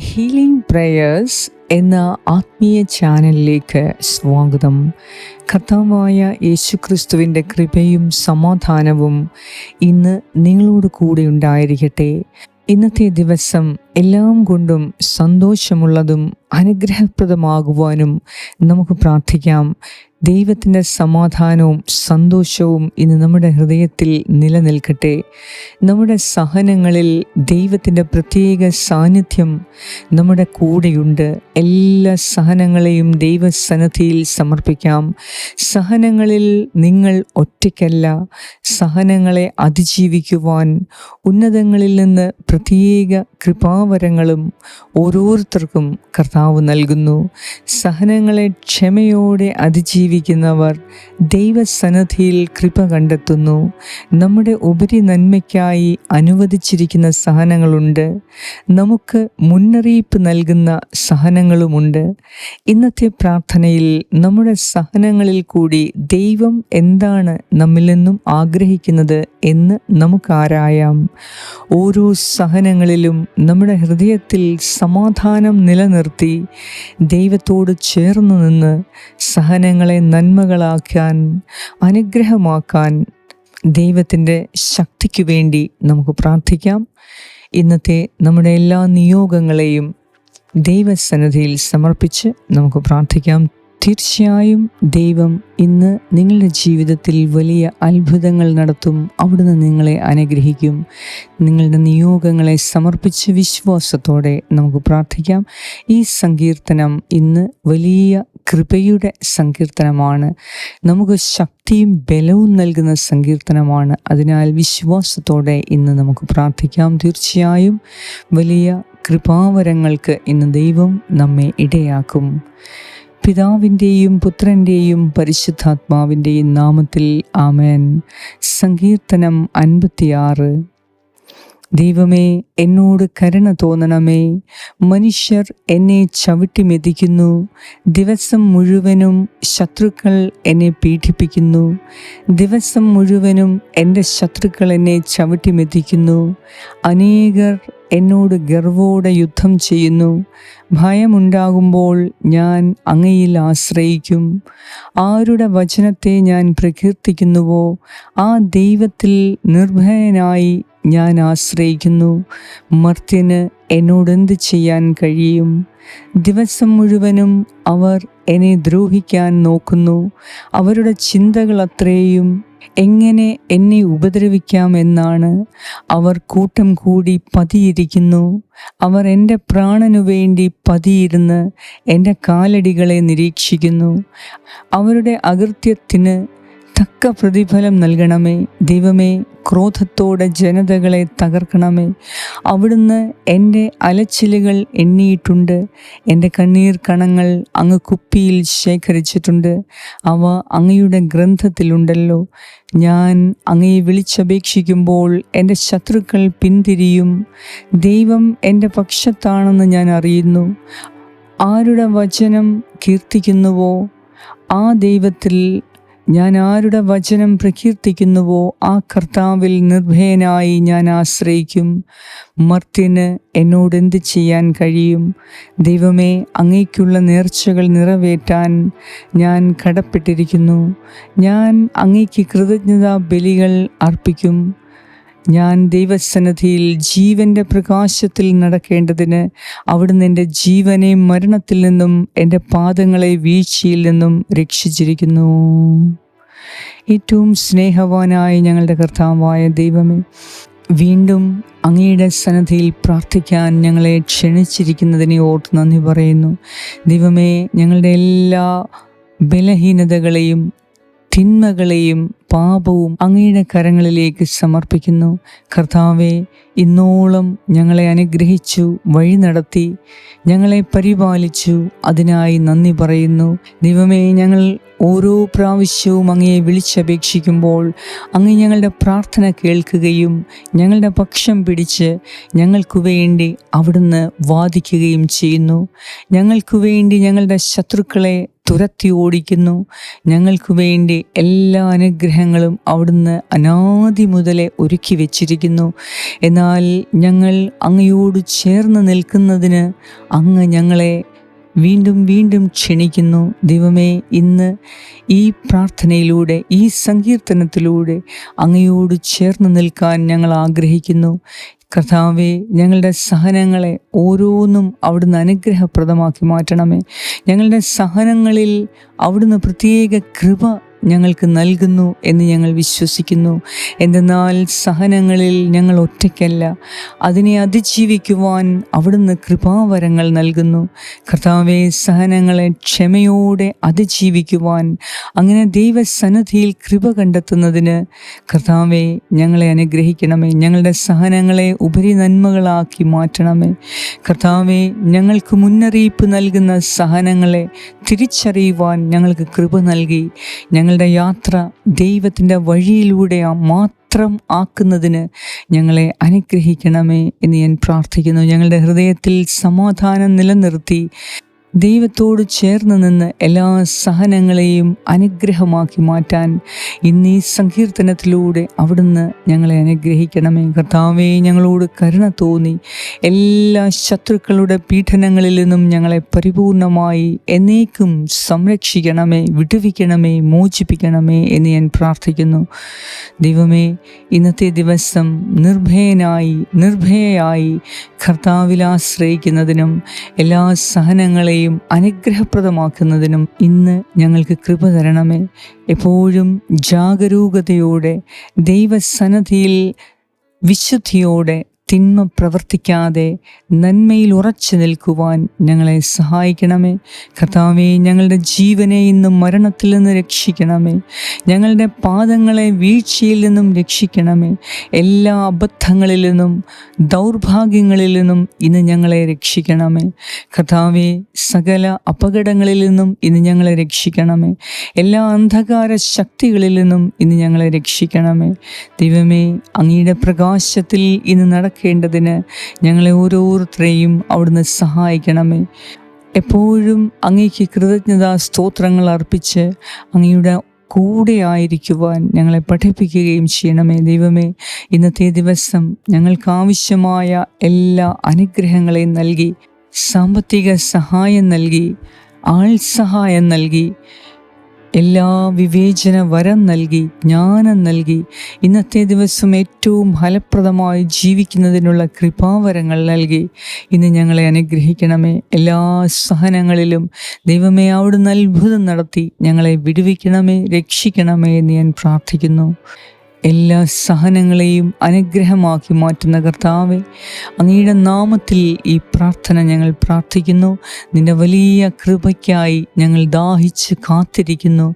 Healing prayers എന്ന ആത്മീയ ചാനലിലേക്ക് സ്വാഗതം. കർത്താവായ യേശുക്രിസ്തുവിന്റെ കൃപയും സമാധാനവും ഇന്ന് നിങ്ങളോട് കൂടെ ഉണ്ടായിരിക്കട്ടെ. ഇന്നത്തെ ദിവസം എല്ലാം കൊണ്ടും സന്തോഷമുള്ളതും അനുഗ്രഹപ്രദമാകുവാനും നമുക്ക് പ്രാർത്ഥിക്കാം. ദൈവത്തിന്റെ സമാധാനവും സന്തോഷവും ഇന്ന് നമ്മുടെ ഹൃദയത്തിൽ നിലനിൽക്കട്ടെ. നമ്മുടെ സഹനങ്ങളിൽ ദൈവത്തിന്റെ പ്രത്യേക സാന്നിധ്യം നമ്മുടെ കൂടെയുണ്ട്. എല്ലാ സഹനങ്ങളെയും ദൈവസന്നദ്ധിയിൽ സമർപ്പിക്കാം. സഹനങ്ങളിൽ നിങ്ങൾ ഒറ്റയ്ക്കല്ല. സഹനങ്ങളെ അതിജീവിക്കുവാൻ ഉന്നതങ്ങളിൽ നിന്ന് പ്രത്യേക കൃപാവരങ്ങളും ഓരോരുത്തർക്കും കർത്താവ് നൽകുന്നു. സഹനങ്ങളെ ക്ഷമയോടെ അതിജീവിക്കുന്നവർ ദൈവസന്നദ്ധിയിൽ കൃപ കണ്ടെത്തുന്നു. നമ്മുടെ ഉപരി നന്മയ്ക്കായി അനുവദിച്ചിരിക്കുന്ന സഹനങ്ങളുണ്ട്. നമുക്ക് മുന്നറിയിപ്പ് നൽകുന്ന സഹനങ്ങളുമുണ്ട്. ഇന്നത്തെ പ്രാർത്ഥനയിൽ നമ്മുടെ സഹനങ്ങളിൽ കൂടി ദൈവം എന്താണ് നമ്മിൽ നിന്നും ആഗ്രഹിക്കുന്നത് എന്ന് നമുക്ക് ആരായാം. ഓരോ സഹനങ്ങളിലും നമ്മുടെ ഹൃദയത്തിൽ സമാധാനം നിലനിർത്തി ദൈവത്തോട് ചേർന്ന് നിന്ന് സഹനങ്ങളെ നന്മകളാക്കാൻ അനുഗ്രഹമാക്കാൻ ദൈവത്തിന്റെ ശക്തിക്ക് വേണ്ടി നമുക്ക് പ്രാർത്ഥിക്കാം. ഇന്നത്തെ നമ്മുടെ എല്ലാ നിയോഗങ്ങളെയും ദൈവസന്നിധിയിൽ സമർപ്പിച്ച് നമുക്ക് പ്രാർത്ഥിക്കാം. തീർച്ചയായും ദൈവം ഇന്ന് നിങ്ങളുടെ ജീവിതത്തിൽ വലിയ അത്ഭുതങ്ങൾ നടത്തും. അവിടുന്ന് നിങ്ങളെ അനുഗ്രഹിക്കും. നിങ്ങളുടെ നിയോഗങ്ങളെ സമർപ്പിച്ച് വിശ്വാസത്തോടെ നമുക്ക് പ്രാർത്ഥിക്കാം. ഈ സങ്കീർത്തനം ഇന്ന് വലിയ കൃപയുടെ സങ്കീർത്തനമാണ്. നമുക്ക് ശക്തിയും ബലവും നൽകുന്ന സങ്കീർത്തനമാണ്. അതിനാൽ വിശ്വാസത്തോടെ ഇന്ന് നമുക്ക് പ്രാർത്ഥിക്കാം. തീർച്ചയായും വലിയ കൃപാവരങ്ങൾക്ക് ഇന്ന് ദൈവം നമ്മെ ഇടയാക്കും. പിതാവിന്റെയും പുത്രന്റെയും പരിശുദ്ധാത്മാവിന്റെയും നാമത്തിൽ ആമേൻ. സങ്കീർത്തനം അൻപത്തിയാറ്. ദൈവമേ എന്നോട് കരുണ തോന്നണമേ. മനുഷ്യർ എന്നെ ചവിട്ടി മെതിക്കുന്നു. ദിവസം മുഴുവനും ശത്രുക്കൾ എന്നെ പീഡിപ്പിക്കുന്നു. ദിവസം മുഴുവനും എന്റെ ശത്രുക്കൾ എന്നെ ചവിട്ടി മെതിക്കുന്നു. അനേകർ എന്നോട് ഗർവോടെ യുദ്ധം ചെയ്യുന്നു. ഭയമുണ്ടാകുമ്പോൾ ഞാൻ അങ്ങയിൽ ആശ്രയിക്കും. ആരുടെ വചനത്തെ ഞാൻ പ്രകീർത്തിക്കുന്നുവോ ആ ദൈവത്തിൽ നിർഭയനായി ഞാൻ ആശ്രയിക്കുന്നു. മർത്യന് എന്നോടെന്ത് ചെയ്യാൻ കഴിയും? ദിവസം മുഴുവനും അവർ എന്നെ ദ്രോഹിക്കാൻ നോക്കുന്നു. അവരുടെ ചിന്തകൾ അത്രയും എങ്ങനെ എന്നെ ഉപദ്രവിക്കാമെന്നാണ് അവർ കൂട്ടം കൂടി പതിയിരിക്കുന്നു. അവർ എന്റെ പ്രാണനു വേണ്ടി പതിയിരുന്ന് എന്റെ കാലടികളെ നിരീക്ഷിക്കുന്നു. അവരുടെ അകൃത്യത്തിന് തക്ക പ്രതിഫലം നൽകണമേ. ദൈവമേ ക്രോധത്തോടെ ജനതകളെ തകർക്കണമേ. അവിടുന്ന് എന്റെ അലച്ചിലുകൾ എണ്ണിയിട്ടുണ്ട്. എന്റെ കണ്ണീർ കണങ്ങൾ അങ്ങ് കുപ്പിയിൽ ശേഖരിച്ചിട്ടുണ്ട്. അവ അങ്ങയുടെ ഗ്രന്ഥത്തിലുണ്ടല്ലോ. ഞാൻ അങ്ങയെ വിളിച്ചപേക്ഷിക്കുമ്പോൾ എന്റെ ശത്രുക്കൾ പിന്തിരിയും. ദൈവം എന്റെ പക്ഷത്താണെന്ന് ഞാൻ അറിയുന്നു. ആരുടെ വചനം കീർത്തിക്കുന്നുവോ? ആ ദൈവത്തിൽ ഞാൻ ആരുടെ വചനം പ്രകീർത്തിക്കുന്നുവോ? ആ കർത്താവിൽ നിർഭയനായി ഞാൻ ആശ്രയിക്കും. മർത്യന് എന്നോട് എന്ത് ചെയ്യാൻ കഴിയും? ദൈവമേ അങ്ങേക്കുള്ള നേർച്ചകൾ നിറവേറ്റാൻ ഞാൻ കടപ്പെട്ടിരിക്കുന്നു. ഞാൻ അങ്ങേക്ക് കൃതജ്ഞതാ ബലികൾ അർപ്പിക്കും. ഞാൻ ദൈവസന്നിധിയിൽ ജീവന്റെ പ്രകാശത്തിൽ നടക്കേണ്ടതിന് അവിടുന്ന് എന്റെ ജീവനെ മരണത്തിൽ നിന്നും എന്റെ പാദങ്ങളെ വീഴ്ചയിൽ നിന്നും രക്ഷിച്ചിരിക്കുന്നു. ഏറ്റവും സ്നേഹവാനായ ഞങ്ങളുടെ കർത്താവായ ദൈവമേ വീണ്ടും അങ്ങയുടെ സന്നദ്ധിയിൽ പ്രാർത്ഥിക്കാൻ ഞങ്ങളെ ക്ഷണിച്ചിരിക്കുന്നതിനെ ഓർത്ത് നന്ദി പറയുന്നു. ദൈവമേ ഞങ്ങളുടെ എല്ലാ ബലഹീനതകളെയും തിന്മകളെയും പാപവും അങ്ങയുടെ കരങ്ങളിലേക്ക് സമർപ്പിക്കുന്നു. കർത്താവെ ഇന്നോളം ഞങ്ങളെ അനുഗ്രഹിച്ചു വഴി നടത്തി ഞങ്ങളെ പരിപാലിച്ചു. അതിനായി നന്ദി പറയുന്നു. ദൈവമേ ഞങ്ങൾ ഓരോ പ്രാവശ്യവും അങ്ങയെ വിളിച്ചപേക്ഷിക്കുമ്പോൾ അങ്ങ് ഞങ്ങളുടെ പ്രാർത്ഥന കേൾക്കുകയും ഞങ്ങളുടെ പക്ഷം പിടിച്ച് ഞങ്ങൾക്കു വേണ്ടി അവിടുന്ന് വാദിക്കുകയും ചെയ്യുന്നു. ഞങ്ങൾക്കു വേണ്ടി ഞങ്ങളുടെ ശത്രുക്കളെ തുരത്തി ഓടിക്കുന്നു. ഞങ്ങൾക്ക് വേണ്ടി എല്ലാ അനുഗ്രഹങ്ങളും അവിടുന്ന് അനാദി മുതലേ ഒരുക്കി വെച്ചിരിക്കുന്നു. എന്നാൽ ഞങ്ങൾ അങ്ങയോട് ചേർന്ന് നിൽക്കുന്നതിന് അങ്ങ് ഞങ്ങളെ വീണ്ടും വീണ്ടും ക്ഷണിക്കുന്നു. ദൈവമേ ഇന്ന് ഈ പ്രാർത്ഥനയിലൂടെ ഈ സങ്കീർത്തനത്തിലൂടെ അങ്ങയോട് ചേർന്ന് നിൽക്കാൻ ഞങ്ങൾ ആഗ്രഹിക്കുന്നു. കർത്താവെ ഞങ്ങളുടെ സഹനങ്ങളെ ഓരോന്നും അവിടുന്ന് അനുഗ്രഹപ്രദമാക്കി മാറ്റണമേ. ഞങ്ങളുടെ സഹനങ്ങളിൽ അവിടുന്ന് പ്രത്യേക കൃപ ഞങ്ങൾക്ക് നൽകുന്നു എന്ന് ഞങ്ങൾ വിശ്വസിക്കുന്നു. എന്തെന്നാൽ സഹനങ്ങളിൽ ഞങ്ങൾ ഒറ്റയ്ക്കല്ല. അതിനെ അതിജീവിക്കുവാൻ അവിടുന്ന് കൃപാവരങ്ങൾ നൽകുന്നു. കർത്താവെ സഹനങ്ങളെ ക്ഷമയോടെ അതിജീവിക്കുവാൻ അങ്ങനെ ദൈവസന്നദ്ധിയിൽ കൃപ കണ്ടെത്തുന്നതിന് കർത്താവെ ഞങ്ങളെ അനുഗ്രഹിക്കണമേ. ഞങ്ങളുടെ സഹനങ്ങളെ ഉപരി നന്മകളാക്കി മാറ്റണമേ. കർത്താവെ ഞങ്ങൾക്ക് മുന്നറിയിപ്പ് നൽകുന്ന സഹനങ്ങളെ തിരിച്ചറിയുവാൻ ഞങ്ങൾക്ക് കൃപ നൽകി. ഞങ്ങളുടെ യാത്ര ദൈവത്തിന്റെ വഴിയിലൂടെ മാത്രം ആക്കുന്നതിന് ഞങ്ങളെ അനുഗ്രഹിക്കണമേ എന്ന് ഞാൻ പ്രാർത്ഥിക്കുന്നു. ഞങ്ങളുടെ ഹൃദയത്തിൽ സമാധാനം നിലനിർത്തി ദൈവത്തോട് ചേർന്ന് നിന്ന് എല്ലാ സഹനങ്ങളെയും അനുഗ്രഹമാക്കി മാറ്റാൻ ഇന്ന് ഈ സങ്കീർത്തനത്തിലൂടെ അവിടുന്ന് ഞങ്ങളെ അനുഗ്രഹിക്കണമേ. കർത്താവേ ഞങ്ങളോട് കരുണ തോന്നി. എല്ലാ ശത്രുക്കളുടെ പീഡനങ്ങളിൽ നിന്നും ഞങ്ങളെ പരിപൂർണമായി എന്നേക്കും സംരക്ഷിക്കണമേ വിടുവിക്കണമേ മോചിപ്പിക്കണമേ എന്ന് ഞാൻ പ്രാർത്ഥിക്കുന്നു. ദൈവമേ ഇന്നത്തെ ദിവസം നിർഭയനായി നിർഭയയായി കർത്താവിൽ ആശ്രയിക്കുന്നതിനും എല്ലാ സഹനങ്ങളെയും അനുഗ്രഹപ്രദമാക്കുന്നതിനും ഇന്ന് ഞങ്ങൾക്ക് കൃപ തരണമേ. എപ്പോഴും ജാഗരൂകതയോടെ ദൈവസന്നദ്ധിയിൽ വിശുദ്ധിയോടെ തിന്മ പ്രവർത്തിക്കാതെ നന്മയിൽ ഉറച്ചു നിൽക്കുവാൻ ഞങ്ങളെ സഹായിക്കണമേ. കർത്താവെ ഞങ്ങളുടെ ജീവനെ ഇന്നും മരണത്തിൽ നിന്ന് രക്ഷിക്കണമേ. ഞങ്ങളുടെ പാദങ്ങളെ വീഴ്ചയിൽ നിന്നും രക്ഷിക്കണമേ. എല്ലാ അബദ്ധങ്ങളിൽ നിന്നും ദൗർഭാഗ്യങ്ങളിൽ നിന്നും ഇന്ന് ഞങ്ങളെ രക്ഷിക്കണമേ. കർത്താവെ സകല അപകടങ്ങളിൽ നിന്നും ഇന്ന് ഞങ്ങളെ രക്ഷിക്കണമേ. എല്ലാ അന്ധകാര ശക്തികളിൽ നിന്നും ഇന്ന് ഞങ്ങളെ രക്ഷിക്കണമേ. ദൈവമേ അങ്ങയുടെ പ്രകാശത്തിൽ ഇന്ന് നട നടക്കേണ്ടതിന് ഞങ്ങളെ ഓരോരുത്തരെയും അവിടുന്ന് സഹായിക്കണമേ. എപ്പോഴും അങ്ങേക്ക് കൃതജ്ഞതാ സ്തോത്രങ്ങൾ അർപ്പിച്ച് അങ്ങയുടെ കൂടെ ആയിരിക്കുവാൻ ഞങ്ങളെ പഠിപ്പിക്കുകയും ചെയ്യണമേ. ദൈവമേ ഇന്നത്തെ ദിവസം ഞങ്ങൾക്ക് ആവശ്യമായ എല്ലാ അനുഗ്രഹങ്ങളെയും നൽകി സാമ്പത്തിക സഹായം നൽകി ആൾ സഹായം നൽകി എല്ലാ വിവേചന വരം നൽകി ജ്ഞാനം നൽകി ഇന്നത്തെ ദിവസം ഏറ്റവും ഫലപ്രദമായി ജീവിക്കുന്നതിനുള്ള കൃപാവരങ്ങൾ നൽകി. ഇന്ന് ഞങ്ങളെ അനുഗ്രഹിക്കണമേ. എല്ലാ സഹനങ്ങളിലും ദൈവമേ അവിടുന്ന് അത്ഭുതം നടത്തി ഞങ്ങളെ വിടുവിക്കണമേ രക്ഷിക്കണമേ എന്ന് ഞാൻ പ്രാർത്ഥിക്കുന്നു. എല്ലാ സഹനങ്ങളെയും അനുഗ്രഹമാക്കി മാറ്റുന്ന കർത്താവെ അങ്ങയുടെ നാമത്തിൽ ഈ പ്രാർത്ഥന ഞങ്ങൾ പ്രാർത്ഥിക്കുന്നു. നിന്റെ വലിയ കൃപയ്ക്കായി ഞങ്ങൾ ദാഹിച്ച് കാത്തിരിക്കുന്നു.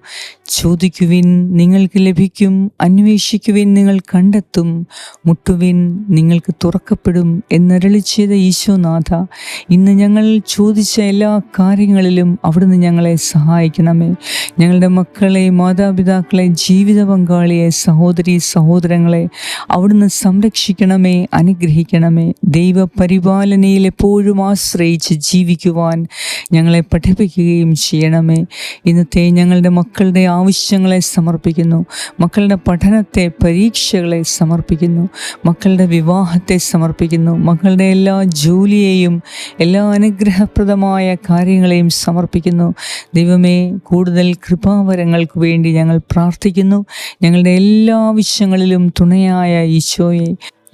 ചോദിക്കുവിൻ നിങ്ങൾക്ക് ലഭിക്കും അന്വേഷിക്കുവിൻ നിങ്ങൾ കണ്ടെത്തും മുട്ടുവിൻ നിങ്ങൾക്ക് തുറക്കപ്പെടും എന്നരളി ചെയ്ത ഈശോനാഥ. ഇന്ന് ഞങ്ങൾ ചോദിച്ച എല്ലാ കാര്യങ്ങളിലും അവിടുന്ന് ഞങ്ങളെ സഹായിക്കണമേ. ഞങ്ങളുടെ മക്കളെ മാതാപിതാക്കളെ ജീവിത പങ്കാളിയെ സഹോദരി സഹോദരങ്ങളെ അവിടുന്ന് സംരക്ഷിക്കണമേ അനുഗ്രഹിക്കണമേ. ദൈവ പരിപാലനയിൽ എപ്പോഴും ആശ്രയിച്ച് ജീവിക്കുവാൻ ഞങ്ങളെ പഠിപ്പിക്കുകയും ചെയ്യണമേ. ഇന്നത്തെ ഞങ്ങളുടെ മക്കളുടെ ആവശ്യങ്ങളെ സമർപ്പിക്കുന്നു. മക്കളുടെ പഠനത്തെ പരീക്ഷകളെ സമർപ്പിക്കുന്നു. മക്കളുടെ വിവാഹത്തെ സമർപ്പിക്കുന്നു. മക്കളുടെ എല്ലാ ജോലിയെയും എല്ലാ അനുഗ്രഹപ്രദമായ കാര്യങ്ങളെയും സമർപ്പിക്കുന്നു. ദൈവമേ കൂടുതൽ കൃപാവരങ്ങൾക്ക് വേണ്ടി ഞങ്ങൾ പ്രാർത്ഥിക്കുന്നു. ഞങ്ങളുടെ എല്ലാ ആവശ്യങ്ങളിലും തുണയായ ഈശോയെ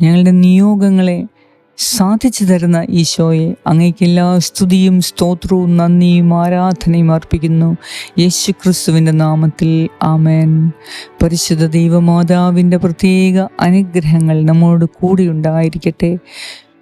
ഞങ്ങളുടെ നിയോഗങ്ങളെ സാധിച്ചു തരുന്ന ഈശോയെ അങ്ങേക്കെല്ലാ സ്തുതിയും സ്തോത്രവും നന്ദിയും ആരാധനയും അർപ്പിക്കുന്നു. യേശു ക്രിസ്തുവിന്റെ നാമത്തിൽ ആമേൻ. പരിശുദ്ധ ദൈവമാതാവിന്റെ പ്രത്യേക അനുഗ്രഹങ്ങൾ നമ്മോട് കൂടി ഉണ്ടായിരിക്കട്ടെ.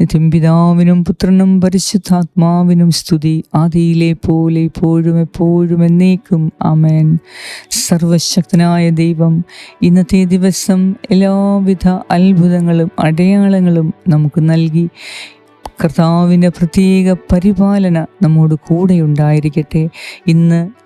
നിത്യം പിതാവിനും പുത്രനും പരിശുദ്ധാത്മാവിനും സ്തുതി. ആദിയിലെ പോലെ ഇപ്പോഴും എപ്പോഴും എന്നേക്കും. ആമേൻ. സർവശക്തനായ ദൈവം ഇന്നത്തെ ദിവസം എല്ലാവിധ അത്ഭുതങ്ങളും അടയാളങ്ങളും നമുക്ക് നൽകി. കർത്താവിന്റെ പ്രത്യേക പരിപാലന നമ്മോട് കൂടെ ഉണ്ടായിരിക്കട്ടെ ഇന്ന്